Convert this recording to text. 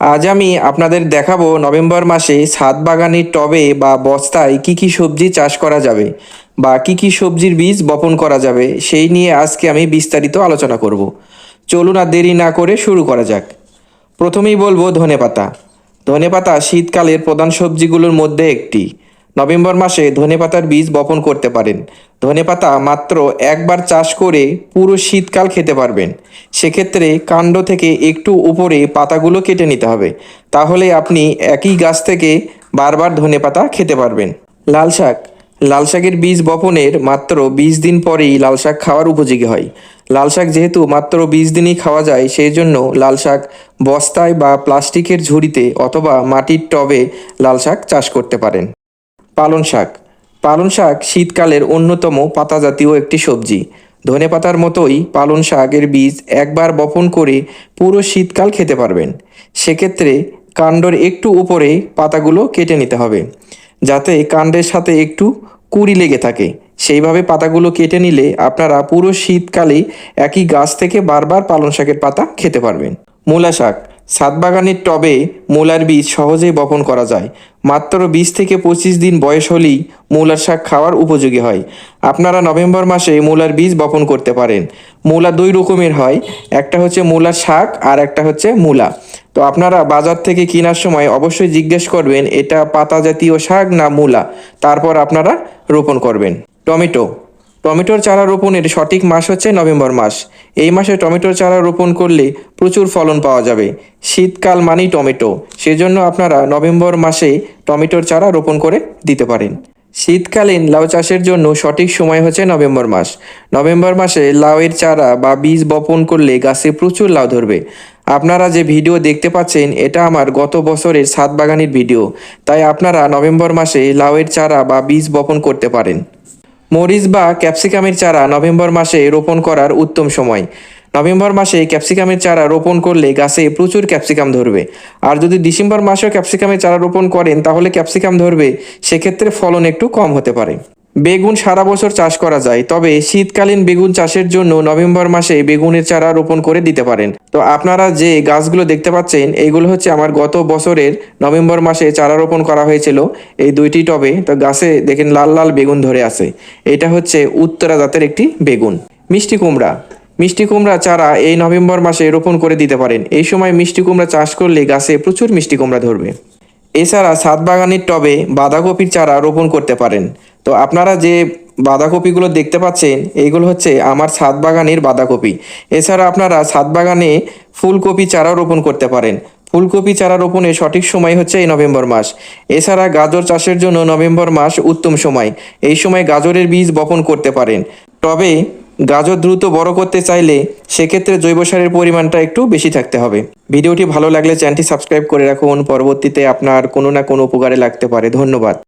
আজ আমি আপনাদের দেখাবো নভেম্বর মাসে ছাদ বাগানের টবে বা বস্তায় কি কি সবজি চাষ করা যাবে বা কি কি সবজির বীজ বপন করা যাবে, সেই নিয়ে আজকে আমি বিস্তারিত আলোচনা করব। চলুন আর দেরি না করে শুরু করা যাক। প্রথমেই বলব ধনেপাতা। ধনেপাতা শীতকালের প্রধান সবজিগুলোর মধ্যে একটি। নভেম্বর মাসে ধনেপাতার বীজ বপন করতে পারেন। ধনেপাতা মাত্র একবার চাষ করে পুরো শীতকাল খেতে পারবেন। সেক্ষেত্রে কাণ্ড থেকে একটু উপরে পাতাগুলো কেটে নিতে হবে। তাহলে আপনি একই গাছ থেকে বারবার ধনেপাতা খেতে পারবেন। লাল শাক। লাল শাকের বীজ বপনের মাত্র বিশ দিন পরেই লাল শাক খাওয়ার উপযোগী হয়। লাল শাক যেহেতু মাত্র বিশ দিনই খাওয়া যায়, সেই জন্য লাল শাক বস্তায় বা প্লাস্টিকের ঝুড়িতে অথবা মাটির টবে লাল শাক চাষ করতে পারেন। পালন শাক। পালন শাক শীতকালের অন্যতম পাতা জাতীয় একটি সবজি। ধনে পাতার মতোই পালন শাকের বীজ একবার বপন করে পুরো শীতকাল খেতে পারবেন। সেক্ষেত্রে কাণ্ডর একটু উপরে পাতাগুলো কেটে নিতে হবে, যাতে কাণ্ডের সাথে একটু কুড়ি লেগে থাকে। সেইভাবে পাতাগুলো কেটে নিলে আপনারা পুরো শীতকালে একই গাছ থেকে বারবার পালং শাকের পাতা খেতে পারবেন। মূলা শাক ছাদ বাগানের টবে মূলার বীজ সহজেই বপন করা যায়। মাত্র বিশ থেকে পঁচিশ দিন বয়স হলেই মূলার শাক খাওয়ার উপযোগী হয়। আপনারা নভেম্বর মাসে মূলার বীজ বপন করতে পারেন। মূলা দুই রকমের হয়। একটা হচ্ছে মূলার শাক আর একটা হচ্ছে মূলা। তো আপনারা বাজার থেকে কেনার সময় অবশ্যই জিজ্ঞেস করবেন, এটা পাতা জাতীয় শাক না মূলা? তারপর আপনারা রোপণ করবেন। টমেটো টমেটোর চারা রোপণের সঠিক মাস হচ্ছে নভেম্বর মাস। এই মাসে টমেটোর চারা রোপণ করলে প্রচুর ফলন পাওয়া যাবে। শীতকাল মানেই টমেটো। সেজন্য আপনারা নভেম্বর মাসে টমেটোর চারা রোপণ করে দিতে পারেন। শীতকালীন লাউ চাষের জন্য সঠিক সময় হচ্ছে নভেম্বর মাস। নভেম্বর মাসে লাউয়ের চারা বা বীজ বপন করলে গাছে প্রচুর লাউ ধরবে। আপনারা যে ভিডিও দেখতে পাচ্ছেন, এটা আমার গত বছরের সাত বাগানের ভিডিও। তাই আপনারা নভেম্বর মাসে লাউয়ের চারা বা বীজ বপন করতে পারেন। মরিচ বা ক্যাপসিকামের চারা নভেম্বর মাসে রোপণ করার উত্তম সময়। নভেম্বর মাসে ক্যাপসিকামের চারা রোপণ করলে গাছে প্রচুর ক্যাপসিকাম ধরবে। আর যদি ডিসেম্বর মাসেও ক্যাপসিকামের চারা রোপণ করেন, তাহলে ক্যাপসিকাম ধরবে, সেক্ষেত্রে ফলন একটু কম হতে পারে। বেগুন সারা বছর চাষ করা যায়, তবে শীতকালীন বেগুন চাষের জন্য নভেম্বর মাসে বেগুনের চারা রোপণ করে দিতে পারেন। তো আপনারা যে গাছগুলো দেখতে পাচ্ছেন এইগুলো হচ্ছে আমার গত বছরের নভেম্বর মাসে চারা রোপণ করা হয়েছিল। এই দুইটি টবে, তো গাছে দেখেন লাল লাল বেগুন ধরে আছে। এটা হচ্ছে উত্তরা জাতের একটি বেগুন। মিষ্টি কুমড়া। মিষ্টি কুমড়া চারা এই নভেম্বর মাসে রোপণ করে দিতে পারেন। এই সময় মিষ্টি কুমড়া চাষ করলে গাছে প্রচুর মিষ্টি কুমড়া ধরবে। এছাড়া ছাদ বাগানের টবে বাঁধাকপির চারা রোপণ করতে পারেন। তো আপনারা যে বাঁধাকপিগুলো দেখতে পাচ্ছেন, এইগুলো হচ্ছে আমার ছাদ বাগানের বাঁধাকপি। এছাড়া আপনারা ছাদ বাগানে ফুলকপি চারা রোপণ করতে পারেন। ফুলকপি চারা রোপণের সঠিক সময় হচ্ছে এই নভেম্বর মাস। এছাড়া গাজর চাষের জন্য নভেম্বর মাস উত্তম সময়। এই সময় গাজরের বীজ বপন করতে পারেন। তবে গাজর দ্রুত বড় করতে চাইলে সেক্ষেত্রে জৈব সারের পরিমাণটা একটু বেশি থাকতে হবে। ভিডিওটি ভালো লাগলে চ্যানেলটি সাবস্ক্রাইব করে রাখুন। পরবর্তীতে আপনার কোনো না কোনো উপকারে লাগতে পারে। ধন্যবাদ।